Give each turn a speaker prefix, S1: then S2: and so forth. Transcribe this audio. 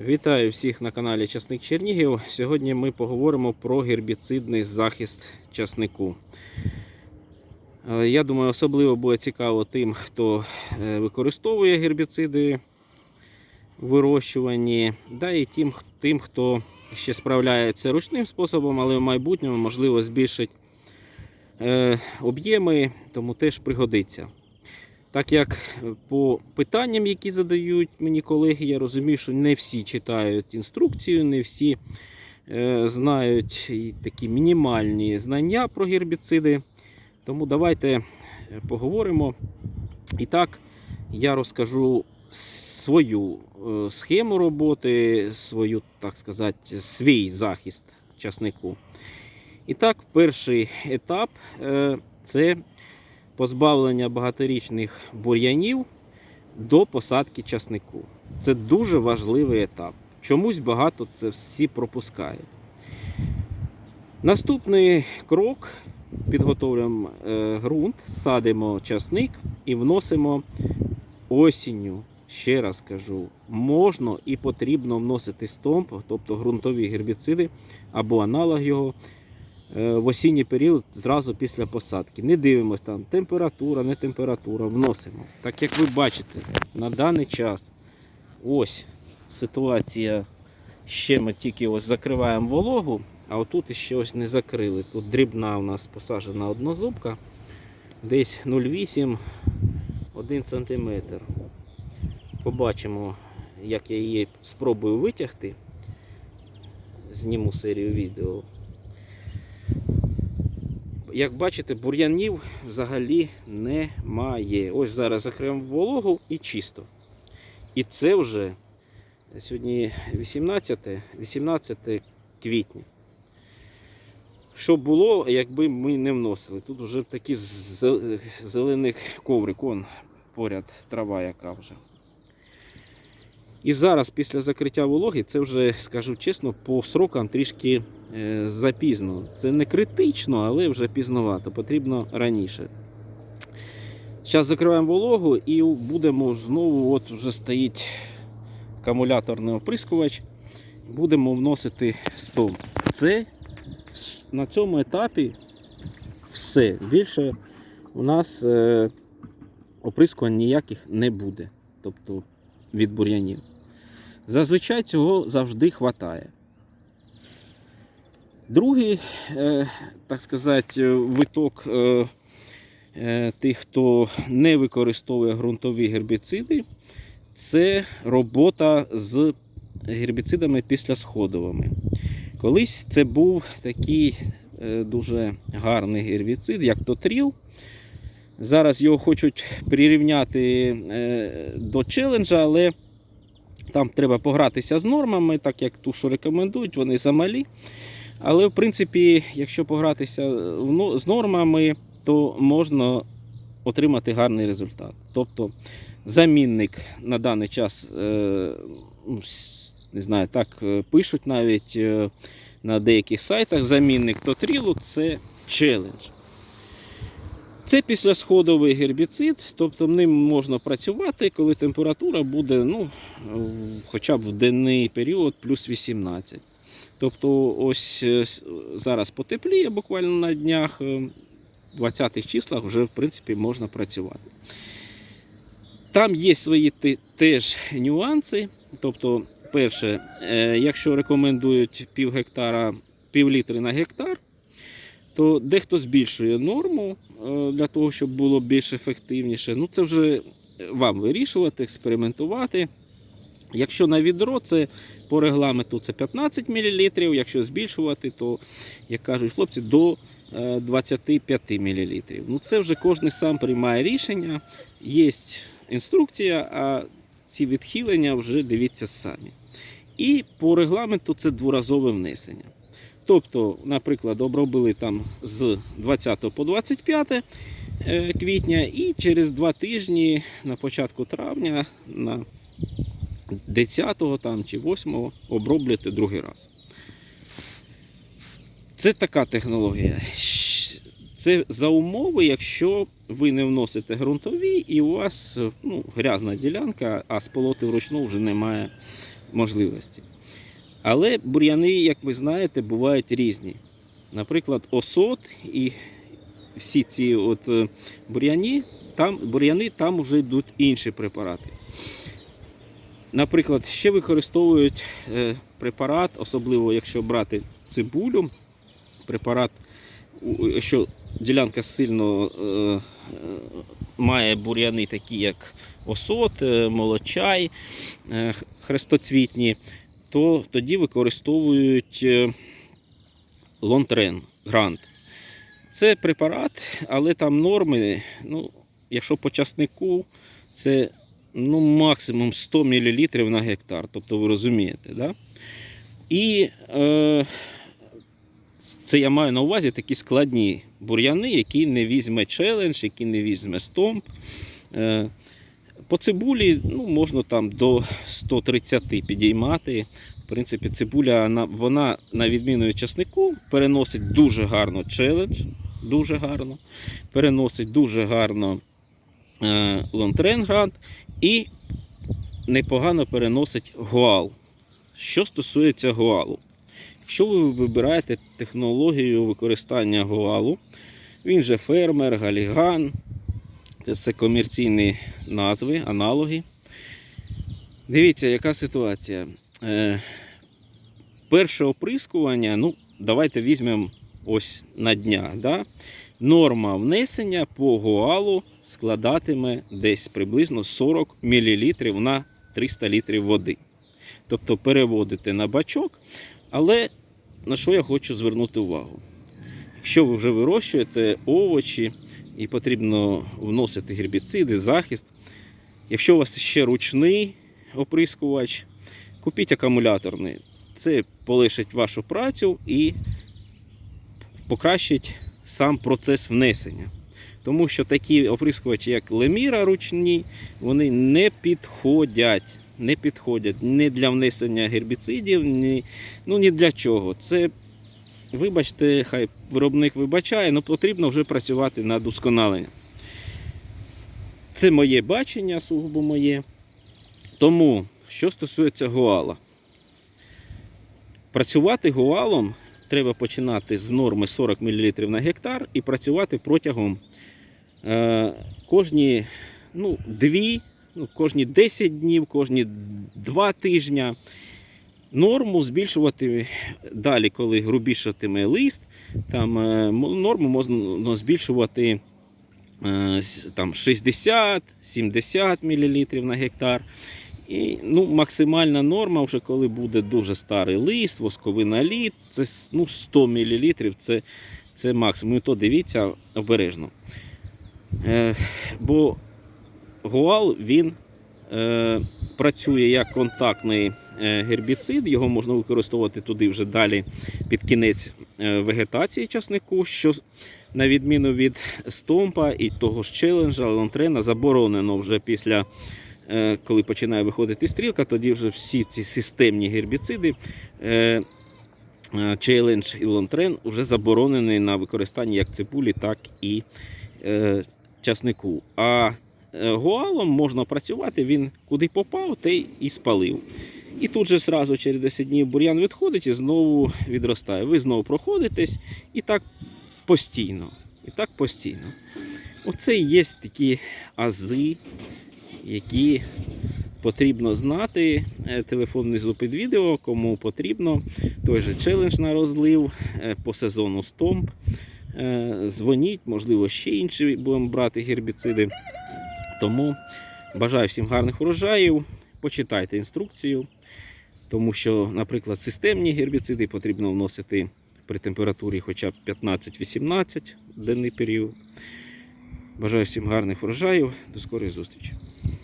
S1: Вітаю всіх на каналі Часник Чернігів. Сьогодні ми поговоримо про гербіцидний захист часнику. Е, Я думаю, особливо буде цікаво тим, хто е, використовує гербіциди вирощуванні, да і тим, тим, хто ще справляється ручним способом, але в майбутньому можливо збільшить е, об'єми, тому теж пригодиться. Так як е, по питанням, які задають мені колеги, я розумію, що не всі читають інструкцію, не всі е, знають і такі мінімальні знання про гербіциди. Тому давайте е, поговоримо. І так, я розкажу свою е, схему роботи, свою, так сказати, свій захист часнику. І так, перший етап е, це позбавлення багаторічних бур'янів до посадки часнику. Це дуже важливий етап. Чомусь багато це всі пропускають. Наступний крок підготовлюємо е, ґрунт, садимо часник і вносимо осінню. Ще раз кажу, можна і потрібно вносити стомп, тобто ґрунтові гербіциди або аналог його в осінній період зразу після посадки. Не дивимося там температура, не температура, вносимо. Так як ви бачите, на даний час ось ситуація. Ще ми тільки ось закриваємо вологу, а отут ще ось не закрили. Тут дрібна у нас посаджена однозубка, десь 0,8 1 см. Побачимо, як я її спробую витягти. Зніму серію відео. Як бачите, бур'янів взагалі немає. Ось зараз закриємо вологу і чисто. І це вже сьогодні 18, 18 квітня. Що було, якби ми не вносили? Тут вже такий зе- зелений коврик, он поряд трава яка вже. І зараз, після закриття вологи, це вже, скажу чесно, по срокам трішки е, запізно. Це не критично, але вже пізновато, потрібно раніше. Зараз закриваємо вологу і будемо знову, от вже стоїть акумуляторний оприскувач, будемо вносити стовп. Це на цьому етапі все. Більше у нас е, оприскувань ніяких не буде. Тобто від бур'янів. Зазвичай цього завжди вистачає. Другий, е, так сказати, виток е, е, тих, хто не використовує ґрунтові гербіциди, це робота з гербіцидами післясходовими. Колись це був такий дуже гарний гербіцид, як Тотріл. Зараз його хочуть прирівняти до челенджа, але там треба погратися з нормами, так як ту, що рекомендують, вони замалі. Але, в принципі, якщо погратися з нормами, то можна отримати гарний результат. Тобто замінник на даний час, е, ну, не знаю, так е, пишуть навіть е, на деяких сайтах, замінник Тотрілу це челендж. Це післясходовий гербіцид, тобто ним можна працювати, коли температура буде ну, хоча б в денний період плюс 18. Тобто, ось е, зараз потепліє буквально на днях, е, в 20-х числах вже в принципі можна працювати. Там є свої теж нюанси. Тобто, перше, е, якщо рекомендують пів гектара, пів літри на гектар, то дехто збільшує норму е, для того, щоб було більш ефективніше. Ну, це вже вам вирішувати, експериментувати. Якщо на відро, це по регламенту це 15 мл, якщо збільшувати, то, як кажуть хлопці, до е, 25 мл. Ну, це вже кожен сам приймає рішення. Є інструкція, а ці відхилення вже дивіться самі. І по регламенту це дворазове внесення. Тобто, наприклад, обробили там з 20 по 25 е, квітня, і через два тижні на початку травня, на 10 там, чи 8 оброблюєте другий раз. Це така технологія. Це за умови, якщо ви не вносите ґрунтові і у вас ну, грязна ділянка, а сполоти вручну вже немає можливості. Але бур'яни, як ви знаєте, бувають різні. Наприклад, осот і всі ці от е, бур'яні, там, бур'яни, там вже йдуть інші препарати. Наприклад, ще використовують е, препарат, особливо якщо брати цибулю, препарат, якщо ділянка сильно е, має бур'яни, такі як осот, молочай, хрестоцвітні, то тоді використовують е, лонтрен, грант. Це препарат, але там норми, ну, якщо по часнику, це ну, максимум 100 мл на гектар. Тобто ви розумієте, да? І е, це я маю на увазі такі складні бур'яни, які не візьме челендж, які не візьме стомп. Е, по цибулі ну, можна там до 130 підіймати. В принципі, цибуля, вона, на відміну від часнику, переносить дуже гарно челендж, дуже гарно, переносить дуже гарно е, лонтренгрант і непогано переносить гуал. Що стосується гуалу, якщо ви вибираєте технологію використання гуалу, він же фермер, галіган, це все комерційні назви, аналоги. Дивіться, яка ситуація. Е, перше оприскування, ну, давайте візьмемо ось на днях. Да? Норма внесення по гуалу складатиме десь приблизно 40 мл на 300 літрів води. Тобто переводите на бачок. Але на що я хочу звернути увагу? Якщо ви вже вирощуєте овочі і потрібно вносити гербіциди, захист. Якщо у вас ще ручний оприскувач, купіть акумуляторний. Це полишить вашу працю і покращить сам процес внесення. Тому що такі оприскувачі, як Леміра ручні, вони не підходять. Не підходять ні для внесення гербіцидів, ні, ну ні для чого. Це, вибачте, хай виробник вибачає, але потрібно вже працювати над удосконаленням. Це моє бачення, сугубо моє. Тому, що стосується гуала, працювати гуалом треба починати з норми 40 мл на гектар і працювати протягом е, кожні ну, дві, ну, кожні 10 днів, кожні 2 тижня. Норму збільшувати далі, коли грубішатиме лист, там е, норму можна збільшувати е, там 60-70 мл на гектар. І ну, максимальна норма, вже коли буде дуже старий лист, восковий наліт, це ну, 100 мл, це, це максимум. І то дивіться обережно. Е, бо гуал він працює як контактний е, гербіцид, його можна використовувати туди вже далі під кінець е, вегетації часнику, що на відміну від стомпа і того ж челенджа, лонтрена, заборонено вже після, е, коли починає виходити стрілка, тоді вже всі ці системні гербіциди. е, е, Челендж і лонтрен вже заборонені на використання як цибулі, так і е, часнику. А е, гуалом можна працювати, він куди попав, те і спалив. І тут же зразу через 10 днів бур'ян відходить і знову відростає. Ви знову проходитесь і так постійно. І так постійно. Оце і є такі ази, які потрібно знати. Е, Телефон внизу під відео, кому потрібно. Той же челендж на розлив е, по сезону стомп. Е, Дзвоніть, можливо, ще інші будемо брати гербіциди. Тому бажаю всім гарних урожаїв. Почитайте інструкцію, тому що, наприклад, системні гербіциди потрібно вносити при температурі хоча б 15-18 денний період. Бажаю всім гарних врожаїв. До скорої зустрічі!